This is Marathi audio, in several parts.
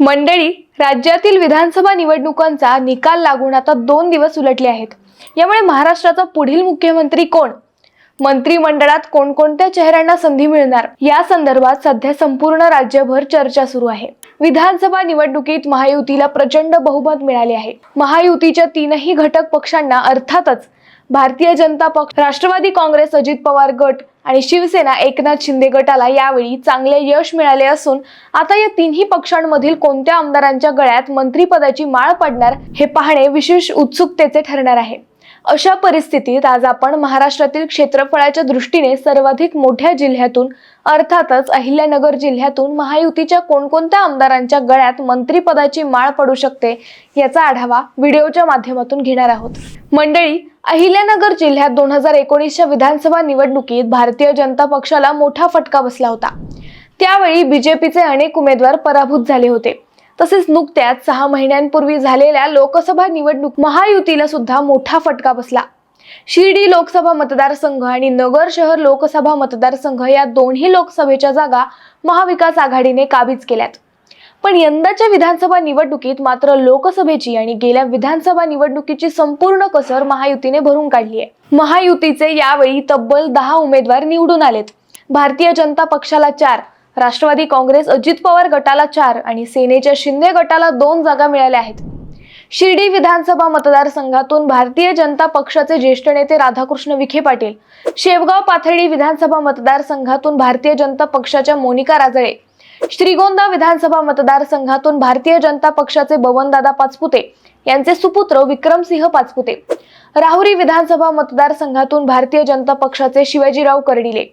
मंडळी राज्यातील विधानसभा निवडणुकांचा निकाल लागून आता दोन दिवस उलटले आहेत. यामुळे महाराष्ट्राचा पुढील मुख्यमंत्री कोण? मंत्रिमंडळात कोणकोणत्या चेहऱ्यांना संधी मिळणार? या संदर्भात सध्या संपूर्ण राज्यभर चर्चा सुरू आहे. विधानसभा निवडणुकीत महायुतीला प्रचंड बहुमत मिळाले आहे. महायुतीच्या तीनही घटक पक्षांना अर्थातच भारतीय जनता पक्ष राष्ट्रवादी काँग्रेस अजित पवार गट आणि शिवसेना एकनाथ शिंदे गटाला यावेळी चांगले यश मिळाले असून आता या तिन्ही पक्षांमधील कोणत्या आमदारांच्या गळ्यात मंत्रिपदाची माळ पडणार हे पाहणे विशेष उत्सुकतेचे ठरणार आहे. अशा परिस्थितीत आज आपण महाराष्ट्रातील क्षेत्रफळाच्या दृष्टीने सर्वाधिक मोठ्या जिल्ह्यातून अर्थातच अहिल्यानगर जिल्ह्यातून महायुतीच्या कोणकोणत्या आमदारांच्या गळ्यात मंत्रीपदाची माळ पडू शकते याचा आढावा व्हिडिओच्या माध्यमातून घेणार आहोत. मंडळी अहिल्यानगर जिल्ह्यात दोन हजार एकोणीसच्या विधानसभा निवडणुकीत भारतीय जनता पक्षाला मोठा फटका बसला होता. त्यावेळी बीजेपीचे अनेक उमेदवार पराभूत झाले होते. तसेच नुकत्याच सहा महिन्यांपूर्वी झालेल्या लोकसभा निवडणूक महायुतीला सुद्धा मोठा फटका बसला. शिर्डी लोकसभा मतदारसंघ आणि नगर शहर लोकसभा मतदारसंघ या दोन्ही लोकसभेच्या जागा महाविकास आघाडीने काबीज केल्यात. पण यंदाच्या विधानसभा निवडणुकीत मात्र लोकसभेची आणि गेल्या विधानसभा निवडणुकीची संपूर्ण कसर महायुतीने भरून काढली आहे महायुतीचे यावेळी तब्बल दहा उमेदवार निवडून आलेत. भारतीय जनता पक्षाला चार राष्ट्रवादी काँग्रेस अजित पवार गटाला चार आणि सेनेच्या शिंदे गटाला दोन जागा मिळाल्या आहेत. शिर्डी विधानसभा मतदारसंघातून भारतीय जनता पक्षाचे ज्येष्ठ नेते राधाकृष्ण विखे पाटील शेवगाव पाथर्डी विधानसभा मतदारसंघातून भारतीय जनता पक्षाच्या मोनिका राजळे श्रीगोंदा विधानसभा मतदारसंघातून भारतीय जनता पक्षाचे बबनदादा पाचपुते यांचे सुपुत्र विक्रमसिंह पाचपुते राहुरी विधानसभा मतदारसंघातून भारतीय जनता पक्षाचे शिवाजीराव कर्डिले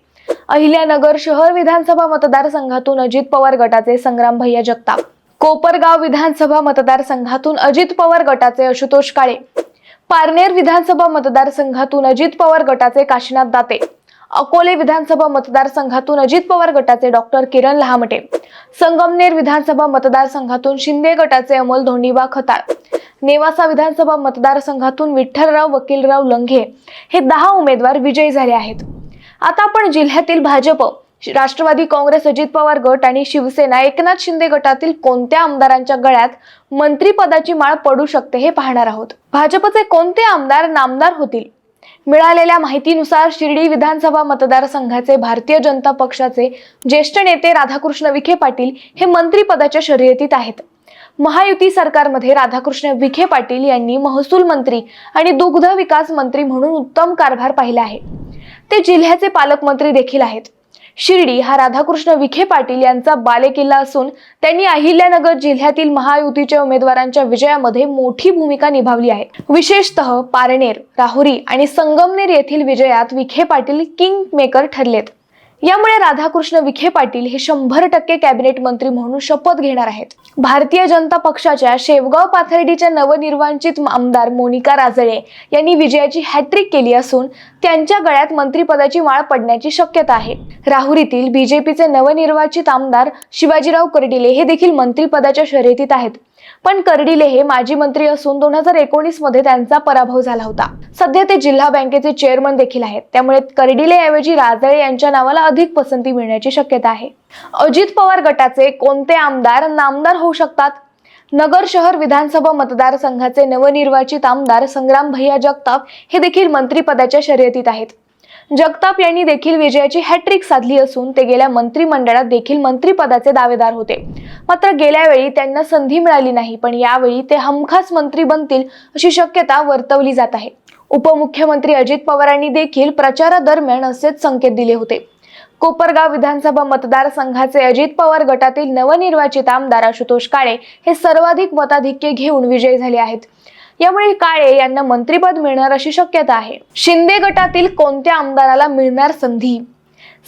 अहिल्यानगर शहर विधानसभा मतदारसंघातून अजित पवार गटाचे संग्राम भैया जगताप. कोपरगाव विधानसभा मतदारसंघातून अजित पवार गटाचे आशुतोष काळे. पारनेर विधानसभा मतदारसंघातून अजित पवार गटाचे काशीनाथ दाते. अकोले विधानसभा मतदारसंघातून अजित पवार गटाचे डॉक्टर किरण लहामटे. संगमनेर विधानसभा मतदारसंघातून शिंदे गटाचे अमोल धोंडीबा खताळ. नेवासा विधानसभा मतदारसंघातून विठ्ठलराव वकीलराव लंघे. हे दहा उमेदवार विजयी झाले आहेत. आता आपण जिल्ह्यातील भाजप राष्ट्रवादी काँग्रेस अजित पवार गट आणि शिवसेना एकनाथ शिंदे गटातील कोणत्या आमदारांच्या गळ्यात मंत्रीपदाची माळ पडू शकते हे पाहणार आहोत. भाजपचे कोणते आमदार नामदार होतील? मिळालेल्या माहितीनुसार शिर्डी विधानसभा मतदारसंघाचे भारतीय जनता पक्षाचे ज्येष्ठ नेते राधाकृष्ण विखे पाटील हे मंत्रीपदाच्या शर्यतीत आहेत. महायुती सरकारमध्ये राधाकृष्ण विखे पाटील यांनी महसूल मंत्री आणि दुग्ध विकास मंत्री म्हणून उत्तम कारभार पाहिला आहे. ते जिल्ह्याचे पालकमंत्री देखील आहेत. शिर्डी हा राधाकृष्ण विखे पाटील यांचा बालेकिल्ला असून त्यांनी अहिल्यानगर जिल्ह्यातील महायुतीच्या उमेदवारांच्या विजयामध्ये मोठी भूमिका निभावली आहे. विशेषतः पारनेर राहुरी आणि संगमनेर येथील विजयात विखे पाटील किंग मेकर ठरलेत. यामुळे राधाकृष्ण विखे पाटील हे शंभर टक्के कॅबिनेट मंत्री म्हणून शपथ घेणार आहेत. भारतीय जनता पक्षाच्या शेवगाव पाथर्डीच्या नवनिर्वाचित आमदार मोनिका राजळे यांनी विजयाची हॅट्रिक केली असून त्यांच्या गळ्यात मंत्रिपदाची माळ पडण्याची शक्यता आहे. राहुरीतील बीजेपीचे नवनिर्वाचित आमदार शिवाजीराव कर्डिले हे देखील मंत्रिपदाच्या शर्यतीत आहेत. पण कर्डिले हे माजी मंत्री असून दोन हजार एकोणीसमध्ये त्यांचा पराभव झाला होता. सध्या ते जिल्हा बँकेचे चेअरमन देखील आहेत. त्यामुळे कर्डिले ऐवजी राजळे यांच्या नावाला अधिक पसंती मिळण्याची शक्यता आहे. अजित पवार गटाचे कोणते आमदार नामदार होऊ शकतात? नगर शहर विधानसभा मतदारसंघाचे नवनिर्वाचित आमदार संग्राम भैया जगताप हे देखील मंत्रिपदाच्या शर्यतीत आहेत. जगताप यांनी देखील विजयाची हॅट्रिक साधली असून ते गेल्या मंत्रिमंडळात देखील मंत्रिपदाचे दावेदार होते. मात्र गेल्या वेळी त्यांना संधी मिळाली नाही पण यावेळी ते हमखास मंत्री बनतील अशी शक्यता वर्तवली जात आहे. उपमुख्यमंत्री अजित पवारांनी देखील प्रचारादरम्यान असेच संकेत दिले होते. कोपरगाव विधानसभा मतदारसंघाचे अजित पवार गटातील नवनिर्वाचित आमदार आशुतोष काळे हे सर्वाधिक मताधिक्य घेऊन विजयी झाले आहेत. यामुळे काळे यांना मंत्रीपद मिळणार अशी शक्यता आहे. शिंदे गटातील कोणत्या आमदाराला मिळणार संधी?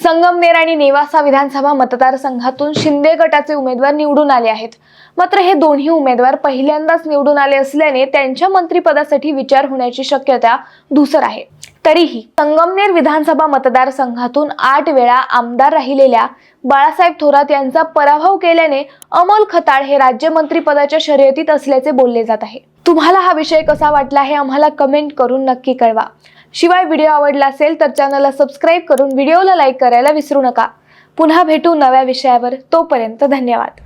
संगमनेर आणि नेवासा विधानसभा मतदारसंघातून शिंदे गटाचे उमेदवार निवडून आले आहेत. मात्र हे दोन्ही उमेदवार पहिल्यांदाच निवडून आले असल्याने त्यांच्या मंत्रिपदासाठी विचार होण्याची शक्यता धुसर आहे. तरीही संगमनेर विधानसभा मतदारसंघातून आठ वेळा आमदार राहिलेल्या बाळासाहेब थोरात यांचा पराभव केल्याने अमोल खताळ हे राज्यमंत्री पदाच्या शर्यतीत असल्याचे बोलले जात आहे. तुम्हाला हा विषय कसा वाटला हे आम्हाला कमेंट करून नक्की कळवा. शिवाय व्हिडिओ आवडला असेल तर चॅनलला सबस्क्राईब करून व्हिडिओला लाईक करायला विसरू नका. पुन्हा भेटू नव्या विषयावर. तोपर्यंत धन्यवाद.